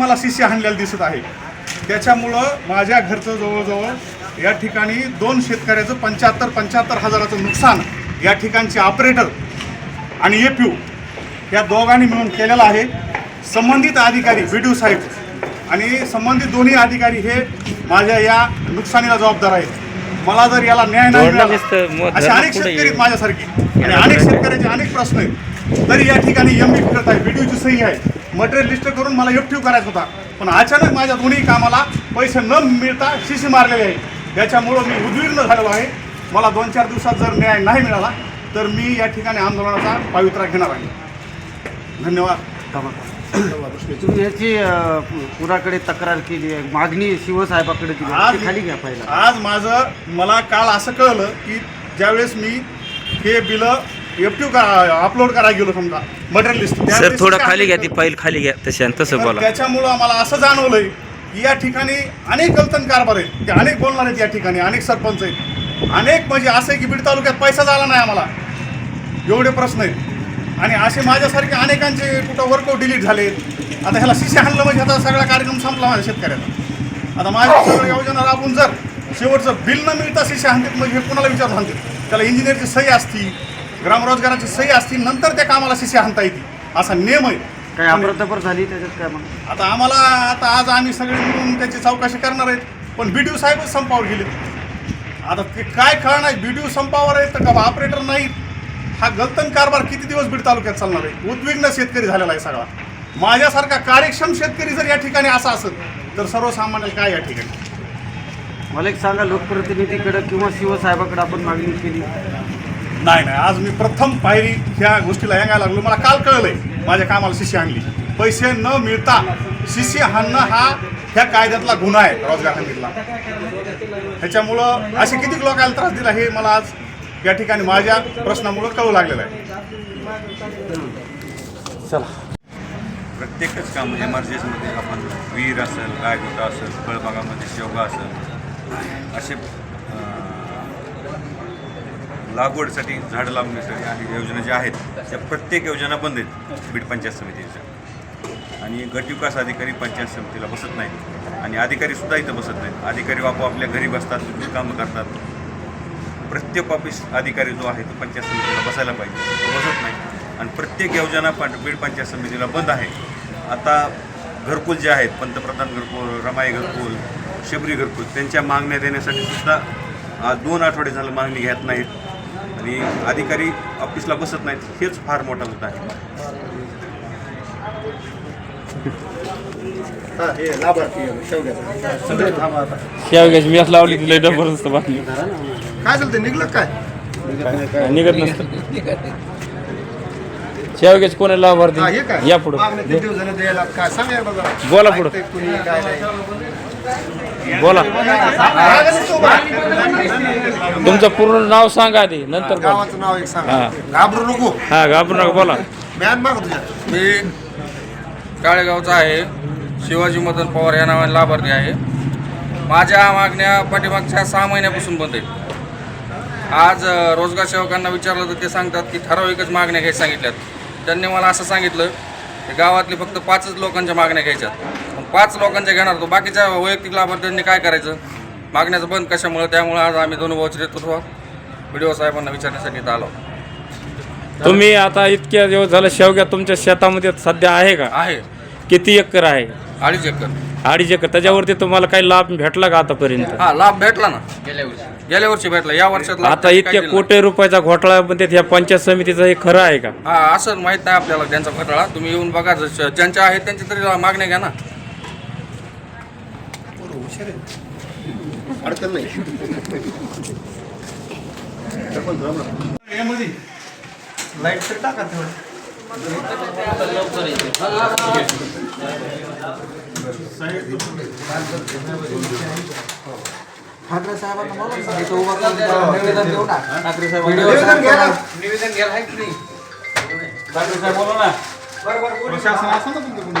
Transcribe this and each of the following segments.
मला शिष्य हाणलेलं दिसत आहे. त्याच्यामुळं माझ्या घरचं जवळजवळ या ठिकाणी दोन शेतकऱ्याचं पंच्याहत्तर पंच्याहत्तर हजाराचं नुकसान या ठिकाणचे ऑपरेटर आणि ए पी या दोघांनी मिळून केलेलं आहे. संबंधित अधिकारी बी साहेब आणि संबंधित दोन्ही अधिकारी हे माझ्या या नुकसानीला जबाबदार आहेत. मला जर याला न्याय नाही मिळाला असे अनेक शेतकरी. माझ्यासारखे. आणि अनेक शेतकऱ्याचे अनेक प्रश्न आहेत. तरी या ठिकाणी एम बी फिरत आहे व्हिडिओची सही आहे. मटेरियल लिस्ट करून मला एफ करायचा होता. पण अचानक माझ्या दोन्ही कामाला पैसे न मिळता शिशी मारलेले आहे याच्यामुळं मी उद्विग्न झालेलो आहे. मला दोन चार दिवसात जर न्याय नाही मिळाला तर मी या ठिकाणी आंदोलनाचा पावित्रा घेणार आहे. धन्यवाद. तुम्ही याची पुराकडे तक्रार केली आहे. मागणी शिवसाहेबाकडे केली. आज खाली घ्या पहिला. आज माझं मला काल असं कळलं की ज्यावेळेस मी हे बिलं एफ टी अपलोड करायला गेलो समजा मटेरियल लिस्ट सर थोडं खाली घ्या ती फाईल खाली घ्या तशी आणि तसं बोला. त्याच्यामुळं मला असं जाणवलंय की या ठिकाणी अनेक गलतन कारभार आहेत. ते अनेक बोलणार आहेत या ठिकाणी अनेक सरपंच आहेत. अनेक म्हणजे असं आहे की बीड तालुक्यात पैसा झाला नाही आम्हाला. एवढे प्रश्न आहेत. आणि असे माझ्यासारखे अनेकांचे कुठं वर्कआउट डिलीट झाले. आता ह्याला शिष्य हाणलं म्हणजे आता सगळा कार्यक्रम संपला माझ्या शेतकऱ्याचा आता माझ्या सगळ्या योजना राबवून जर शेवटचं बिल न मिळता शिष्य हाणतात म्हणजे हे कुणाला विचारून हाणतात त्याला इंजिनियरची सही असती. ग्रामरोजगाराची सही असती नंतर त्या कामाला शिष्य हाणता येते असा नियम आहे. काही अप्रतपर झाली त्याच्यात काय मग? आता आम्हाला आता आज आम्ही सगळे मिळून त्याची चौकशी करणार आहेत. पण बी डी साहेबच संपावर गेले. आता ते काय कळणार बी डी संपावर आहेत तर का ऑपरेटर नाहीत हा गलतन कारभार किती दिवस बीड तालुक्यात चालणार आहे? उद्विग्न शेतकरी झालेला आहे सगळा. माझ्यासारखा कार्यक्षम शेतकरी जर या ठिकाणी असा असेल तर सर्वसामान्याला काय या ठिकाणी? मला एक सांगा लोकप्रतिनिधीकडे किंवा शिवसाहेबाकडे आपण मागणी केली. नाही नाही आज मी प्रथम पायरी ह्या गोष्टीला यांगायला लागलो. मला काल कळलंय माझ्या कामाला शिष्य आणली. पैसे न मिळता शिष्य हाणणं हा ह्या कायद्यातला गुन्हा आहे रोजगार हमीतला. ह्याच्यामुळं असे किती लोकांना त्रास दिला हे मला आज या ठिकाणी माझ्या प्रश्नामुळं कळू लागलेलं आहे. प्रत्येकच काम एमर्जन्सीमध्ये आपण विहीर असेल गायगोटा असेल फळबागामध्ये शेवगा असेल असे लागवडसाठी झाडं लावण्यासाठी आणि योजना ज्या आहेत त्या प्रत्येक योजना बंद आहेत बीड पंचायत समितीच्या. आणि गटविकास अधिकारी पंचायत समितीला बसत नाहीत. आणि अधिकारीसुद्धा इथं बसत नाहीत. अधिकारी बापू आपल्या घरी बसतात कामं करतात. प्रत्येक ऑफिस अधिकारी जो आहे तो पंचायत समितीला बसायला पाहिजे. तो बसत नाही. आणि प्रत्येक योजना पण बीड पंचायत समितीला बंद आहे. आता घरकुल जे आहेत पंतप्रधान घरकुल रमाई घरकुल शबरी घरकुल त्यांच्या मागण्या देण्यासाठी सुद्धा आज दोन आठवडे झालं मागणी घेत नाहीत. आणि अधिकारी ऑफिसला बसत नाहीत हेच फार मोठा मुद्दा आहे. शेवग्याची. मेस लावली तुला जबरदस्त बातमी. काय झालं निघलं काय? निघत नसतं. शेवग्याची कोणी लाभार्थी? हा, हे या पुढं. बोला पुढं. बोला? तुमचं पूर्ण नाव सांगा आधी नंतर बोला. गावाचं नाव एक सांगा. हा. घाबरू नको. हा घाबरू नका बोला. मॅन माग तुझ्या. मी काळेगावचा आहे. शिवाजी मदन पवार या नावाने लाभार्थी आहे. माझ्या मागण्या पाठीमागच्या सहा महिन्यापासून बंद आहेत. आज अ, रोजगार सेवकांना विचारलं तर ते सांगतात की ठराविकच मागण्या घ्यायच्या सांगितल्यात. त्यांनी मला असं सांगितलं की गावातले फक्त पाचच लोकांच्या मागण्या घ्यायच्यात. पाच लोकांच्या घेणार तो बाकीच्या वैयक्तिक लाभार्थ्यांनी काय करायचं? मागण्याचं बंद कशामुळं? त्यामुळं आज आम्ही दोन भाऊचे नेतृत्व व्हिडिओ साहेबांना विचारण्यासाठी इथं आलो. तुम्ही आता इतक्या दिवस झालं शेवग्या तुमच्या शेतामध्ये सध्या आहे का? आहे. किती एकर आहे? अडीच एकर. अडीच एकर. त्याच्यावरती तुम्हाला काही लाभ भेटला का आतापर्यंत? हा लाभ भेटला ना. गेल्या वर्षी गेल्या वर्षी भेटला. या वर्षात लाभ आता त्यांनी इतक्या काय दिला? कोटी रुपयाचा घोटाळा म्हणते ह्या पंचायत समितीचं हे खरं आहे का. हा असं माहीत नाही आपल्याला त्यांचा घोटाळा. तुम्ही येऊन बघा. ज्यांच्या आहेत त्यांची तरी मागण्या घ्या ना. अडचण नाही. लाइट तर टाका तेवढं. ठाकरे साहेबांना बोला ना, इथं उभा करून त्याला निवेदन देऊ ना. निवेदन घ्या ना. प्रशासन असं ना तुमचं कोणी?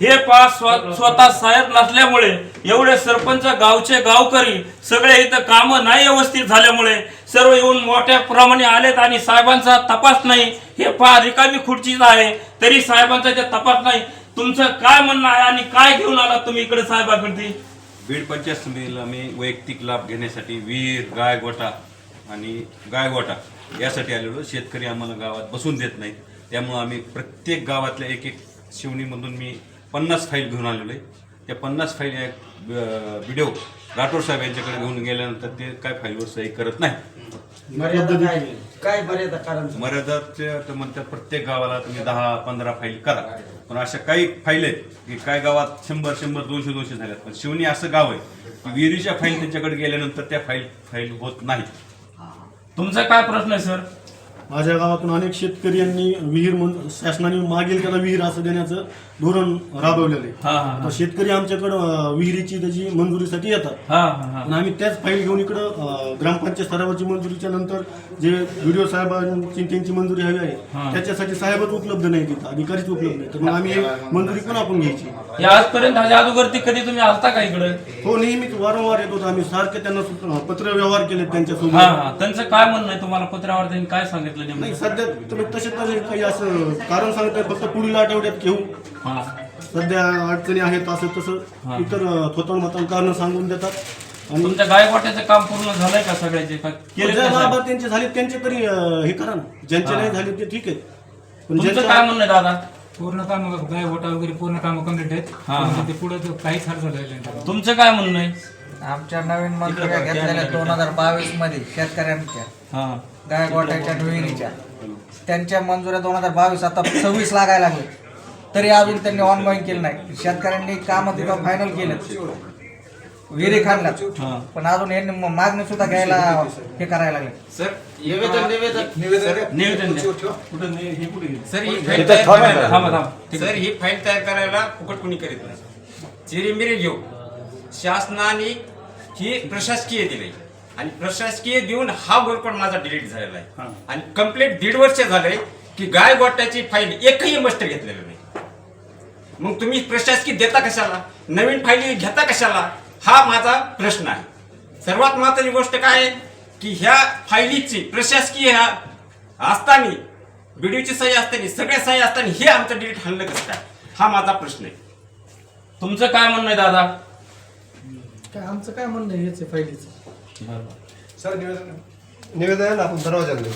हे पा स्व- स्वतः साहेब नसल्यामुळे एवढे सरपंच गावचे गावकरी सगळे इथं काम नाही व्यवस्थित झाल्यामुळे सर्व येऊन मोठ्या प्रमाणे आलेत आणि साहेबांचा तपास नाही. हे पहा रिकामी खुर्चीच आहे तरी साहेबांचा ते तपास नाही. तुमचं काय म्हणणं आहे आणि काय घेऊन आला तुम्ही इकडे साहेबाकडे बीड पंचायत समितीला मी वैयक्तिक लाभ घेण्यासाठी विहीर गाय गोटा आणि गाय गोटा यासाठी आलेलो. शेतकरी आम्हाला गावात बसून देत नाही त्यामुळं आम्ही प्रत्येक गावातल्या एक एक शिवणीमधून मी पन्नास फाईल घेऊन आलेलो आहे. त्या पन्नास फाईल या व्हिडिओ राठोड साहेब यांच्याकडे घेऊन गेल्यानंतर ते काय फाईलवर सही करत नाही. मर्यादा काय काय मर्यादा कारण? मर्यादाचे तर म्हणतात प्रत्येक गावाला तुम्ही दहा पंधरा फाईल करा. पण अशा काही फाईल आहेत की काय गावात शंभर शंभर दोनशे दोनशे झाल्यात. पण शिवणी असं गाव आहे की विहिरीच्या फाईल त्यांच्याकडे गेल्यानंतर त्या फाईल फाईल होत नाहीत तुमचा काय प्रश्न आहे सर? माझ्या गावातून अनेक शेतकरी यांनी विहीर शासनाने मागेल त्याला विहीर असं देण्याचं धोरण राबवलेलं आहे. आता शेतकरी आमच्याकडं विहिरीची त्याची मंजुरीसाठी येतात. आणि आम्ही त्याच फाईल घेऊन इकडं ग्रामपंचायत स्तरावरची मंजुरीच्या नंतर जे व्हिडिओ साहेबांची त्यांची मंजुरी हवी आहे त्याच्यासाठी साहेबच उपलब्ध नाही तिथं अधिकारीच उपलब्ध नाही तर मग आम्ही मंजुरी पण आपण घ्यायची. आजपर्यंत अगोदरती कधी तुम्ही आलता का इकडे? हो नेहमीच वारंवार येत होतो आम्ही. सारखे त्यांना पत्र व्यवहार केले त्यांच्यासोबत. हा त्यांचं काय म्हणणं आहे? तुम्हाला पत्रावर त्यांनी काय सांगितलं? नाही नेमकं सध्या तुम्ही तसे तसे काही असं कारण सांगताय फक्त पुढील आठवड्यात घेऊ. हा. सध्या अडचणी आहेत असं तसं. इतर थोतण मतान कारण सांगून देतात. आणि तुमच्या गायकवाट्याचं काम पूर्ण झालंय का सगळ्याचे? का केले ज्या लाभार्थ्यांचे झाले त्यांचे तरी अं, हे करा ना. ज्यांचे नाही झाले ते ठीक आहे. पण तुमचं ज्यांच्या काय म्हणणं आहे दादा? पूर्ण काम गाय गोटा वगैरे पूर्ण काम कंप्लीट आहेत. हा, हा. ते पुढे काहीच खर्च झालेला नाही. तुमचं काय म्हणणं आहे? आमच्या नवीन मंजुऱ्या घेतलेल्या दोन हजार बावीसमध्ये शेतकऱ्यांच्या. हा. गायकवाड्याच्या विहिरीच्या त्यांच्या मंजुऱ्या दोन हजार बावीस आता सव्वीस लागायला लागले. तरी अजून त्यांनी ऑनगोईंग केलं नाही. शेतकऱ्यांनी काम तिथं फायनल केलं विहिरी खाणल्यात हा. पण अजून यांनी म- मागणी सुद्धा घ्यायला हे करायला लागले. निवेदन निवेदन. निवेदन द्या. सर ही फाईल तयार करायला सर ही फाईल तयार करायला फुकट कोणी करीत नाही. चिरीमिरी घेऊ. शासनाने ही प्रशासकीय दिली आणि प्रशासकीय देऊन हा गोरपण माझा डिलीट झालेला आहे. आणि कंप्लीट दीड वर्ष झाले की गाय गोट्याची फाईल एकही मस्ट घेतलेलं नाही. मग तुम्ही प्रशासकीय देता कशाला? नवीन फाईली घेता कशाला? हा माझा प्रश्न आहे. सर्वात महत्वाची गोष्ट काय आहे? की ह्या फायलीची प्रशासकीय ह्या असताना बीडीओची सही असताना सगळ्या सही असताना हे आमचं डिलीट हल्लं कसं काय? हा माझा प्रश्न आहे. तुमचं काय म्हणणं आहे दादा? काय आमचं काय म्हणणं आहे याचे फायलीचं? सर निवेदन निवेदन आपण दरवाजाला देऊ.